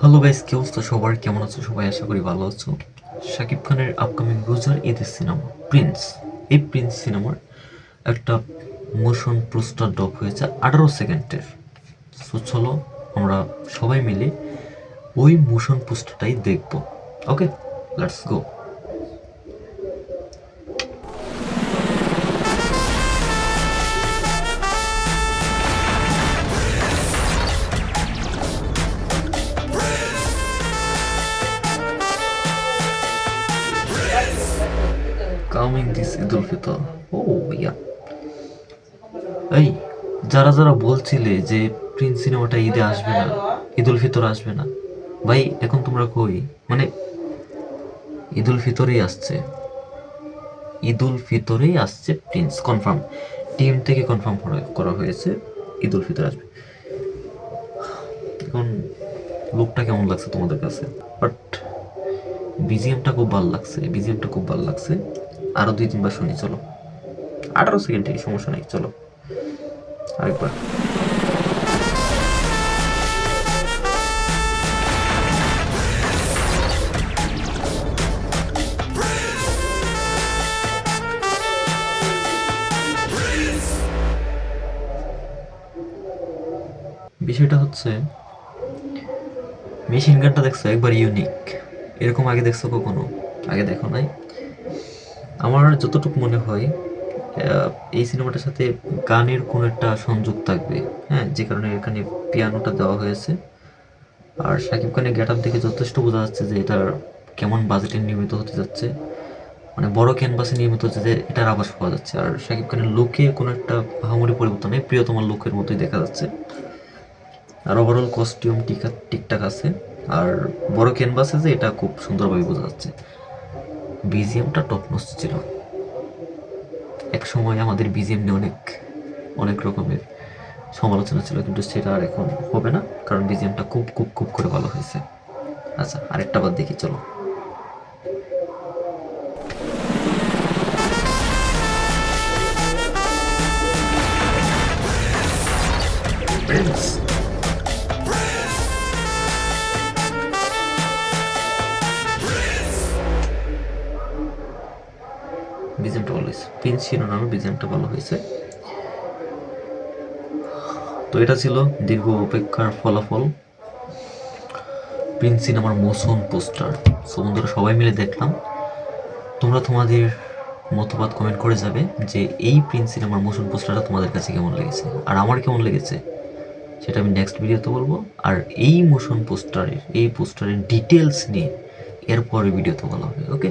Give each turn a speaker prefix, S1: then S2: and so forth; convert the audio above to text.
S1: Hello guys কি অবস্থা সবার? কেমন আছো সবাই? আশা করি ভালো আছো। শাকিব খানের আপকামিং রোজার ঈদের সিনেমা প্রিন্স এই প্রিন্স সিনেমার একটা মোশন পোস্টার ডক হয়েছে আঠারো সেকেন্ডের। সো চলো আমরা সবাই মিলে ওই মোশন পোস্টারটাই দেখব। Okay let's go coming this Eid ul Fitr ও ইয়া এই, যারা যারা বলছিলে যে প্রিন্স সিনেমাটা ঈদে আসবে না ঈদ উল ফিতর আসবে না, ভাই, এখন তোমরা কই? মানে ঈদ উল ফিতরেই আসছে। ঈদ উল ফিতরেই আসছে প্রিন্স কনফার্ম টিম থেকে কনফার্ম করা হয়েছে ঈদ উল ফিতর আসবে। এখন লোকটা কেমন লাগছে তোমাদের কাছে? বাট বিজিএমটা খুব ভালো লাগছে বিজিএমটা খুব ভালো লাগছে। আরও দুই তিনবার শুনি, চলো। আঠারো সেকেন্ড এই সমস্যা নেই, চলো। আরেকবার। বিষয়টা হচ্ছে মেশিন গানটা দেখছ, একবার ইউনিক এরকম আগে দেখছ কখনো? আগে দেখো নাই? আমার যতটুকু মনে হয় এই সিনেমাটার সাথে গানের কোনো একটা সংযোগ থাকবে হ্যাঁ যে কারণে এখানে পিয়ানোটা দেওয়া হয়েছে। আর শাকিব খানের গেট আপ দেখে যথেষ্ট বোঝা যাচ্ছে যে এটার কেমন বাজেটে নির্মিত হতে যাচ্ছে। মানে বড় ক্যানভাসে নির্মিত হচ্ছে যে এটার আভাস পাওয়া যাচ্ছে। আর শাকিব খানের লুকে কোনো একটা ভাঙামুড়ি পরিবর্তন নেই, প্রিয়তমার লুকের মতোই দেখা যাচ্ছে। আর ওভারঅল কস্টিউম টিকা ঠিকঠাক আছে। আর বড় ক্যানভাসে যে এটা খুব সুন্দরভাবে বোঝা যাচ্ছে। বিজিএমটা টপ নচ ছিল এক সময় আমাদের বিজিএম নিয়ে অনেক অনেক রকমের সমালোচনা ছিল, কিন্তু সেটা আর এখন হবে না, কারণ বিজিএমটা খুব খুব খুব করে ভালো হয়েছে আচ্ছা আরেকটা বার দেখি, চলো Prince. বিজেমটা ভালো হয়েছে। প্রিন্স শিরোনামে বিজেমটা ভালো হয়েছে। তো এটা ছিল দীর্ঘ অপেক্ষার ফলাফল। প্রিন্স সিনেমার মোশন পোস্টার। সো বন্ধুরা, সবাই মিলে দেখলাম। তোমরা তোমাদের মতবাদ কমেন্ট করে যাবে যে এই প্রিন্স সিনেমার মোশন পোস্টারটা তোমাদের কাছে কেমন লেগেছে আর আমার কেমন লেগেছে সেটা আমি নেক্সট ভিডিওতে বলব। আর এই মোশন পোস্টারের, এই পোস্টারের ডিটেলস নিয়ে এরপরে ভিডিওতে বলা হবে ওকে